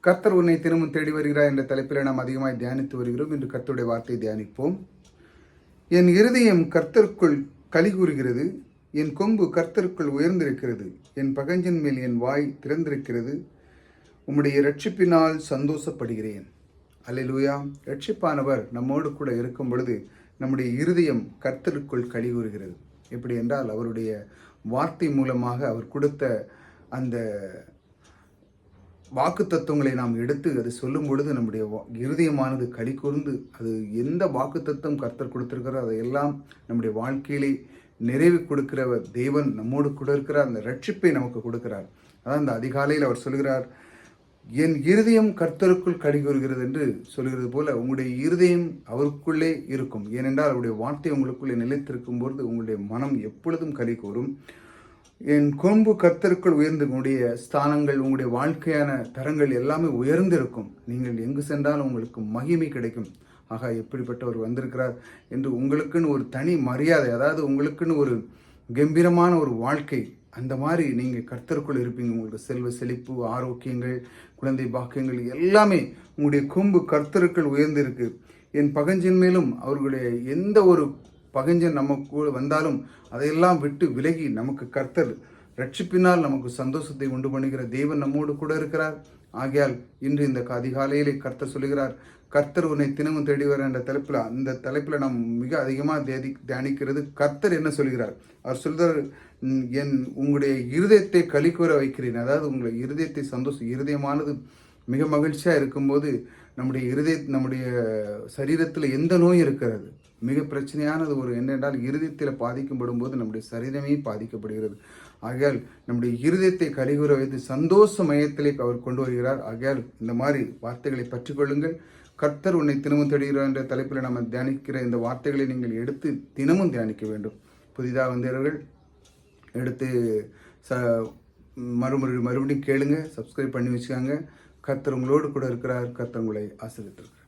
கர்த்தர் உன்னை தினமும் தேடி வருகிறார் என்ற தலைப்பில் நாம் அதிகமாக தியானித்து வருகிறோம். இன்று கர்த்தருடைய வார்த்தையை தியானிப்போம். என் இருதயம் கர்த்தருக்குள் களி கூறுகிறது. என் கொம்பு கர்த்தருக்குள் உயர்ந்திருக்கிறது. என் பகஞ்சின் மேல் என் வாய் திறந்திருக்கிறது. உம்முடைய ரட்சிப்பினால் சந்தோஷப்படுகிறேன். அல்லேலூயா. ரட்சிப்பானவர் நம்மோடு கூட இருக்கும் பொழுது நம்முடைய இருதயம் கர்த்தருக்குள் களி கூறுகிறது. எப்படி என்றால் அவருடைய வார்த்தை மூலமாக அவர் கொடுத்த அந்த வாக்கு தத்துவங்களை நாம் எடுத்து அது சொல்லும் பொழுது நம்முடைய வா- இருதயமானது களி கூர்ந்து அது எந்த வாக்கு தத்துவம் கர்த்தர் கொடுத்திருக்கிறோ அதையெல்லாம் நம்முடைய வாழ்க்கையிலே நிறைவு கொடுக்கிற தேவன் நம்மோடு கூட இருக்கிறார். அந்த ரட்சிப்பை நமக்கு கொடுக்கிறார். அதான் அந்த அதிகாலையில் அவர் சொல்கிறார் என் இருதயம் கர்த்தருக்குள் கடிகூறுகிறது என்று சொல்கிறது போல உங்களுடைய இருதயம் அவருக்குள்ளே இருக்கும். ஏனென்றால் அவருடைய வார்த்தை உங்களுக்குள்ளே நிலைத்திருக்கும் பொழுது உங்களுடைய மனம் எப்பொழுதும் களி கூறும் என் கொம்பு கத்தருக்குள் உயர்ந்து உங்களுடைய ஸ்தானங்கள் உங்களுடைய வாழ்க்கையான தரங்கள் எல்லாமே உயர்ந்திருக்கும். நீங்கள் எங்கு சென்றாலும் உங்களுக்கு மகிமை கிடைக்கும். ஆகா எப்படிப்பட்டவர் வந்திருக்கிறார் என்று உங்களுக்குன்னு ஒரு தனி மரியாதை அதாவது உங்களுக்குன்னு ஒரு கம்பீரமான ஒரு வாழ்க்கை அந்த மாதிரி நீங்கள் கர்த்தருக்குள் இருப்பீங்க. உங்களுக்கு செல்வ செழிப்பு ஆரோக்கியங்கள் குழந்தை பாக்கியங்கள் எல்லாமே உங்களுடைய கொம்பு கர்த்தருக்குள் உயர்ந்திருக்கு. என் பகஞ்சின் மேலும் அவர்களுடைய எந்த ஒரு பகஞ்சன் நம்ம கூட வந்தாலும் அதையெல்லாம் விட்டு விலகி நமக்கு கர்த்தர் ரட்சிப்பினால் நமக்கு சந்தோஷத்தை உண்டு பண்ணுகிற தேவன் நம்மோடு கூட இருக்கிறார். ஆகையால் இன்று இந்த அதிகாலையிலே கர்த்தர் சொல்லுகிறார் கர்த்தர் உன்னை தினமும் தேடி வர என்ற தலைப்பில் அந்த தலைப்பில் நாம் மிக அதிகமாக தேதி தியானிக்கிறது. கர்த்தர் என்ன சொல்கிறார் அவர் சொல்கிறார் என் உங்களுடைய இருதயத்தை களி வைக்கிறேன். அதாவது உங்களை இருதயத்தை சந்தோஷம் இருதயமானது மிக மகிழ்ச்சியாக இருக்கும்போது நம்முடைய இருதய நம்முடைய சரீரத்தில் எந்த நோய் இருக்கிறது மிக பிரச்சனையானது ஒரு என்னென்றால் இருதயத்தில் பாதிக்கப்படும் போது நம்முடைய சரீரமே பாதிக்கப்படுகிறது. ஆகையால் நம்முடைய இருதயத்தை கலிகுற வைத்து சந்தோஷ மையத்திலே அவர் கொண்டு வருகிறார். ஆகையால் இந்த மாதிரி வார்த்தைகளை பற்றிக்கொள்ளுங்கள் கர்த்தர் உன்னை தினமும் தேடுகிறார் என்ற தலைப்பில் நம்ம தியானிக்கிற இந்த வார்த்தைகளை நீங்கள் எடுத்து தினமும் தியானிக்க வேண்டும். புதிதாக வந்தவர்கள் எடுத்து ச மறுமுறை மறுபடியும் கேளுங்க சப்ஸ்கிரைப் பண்ணி வச்சுக்காங்க. கர்த்தர் உங்களோடு கூட இருக்கிறார். கர்த்தர் உங்களை ஆசிரியத்திருக்கிறார்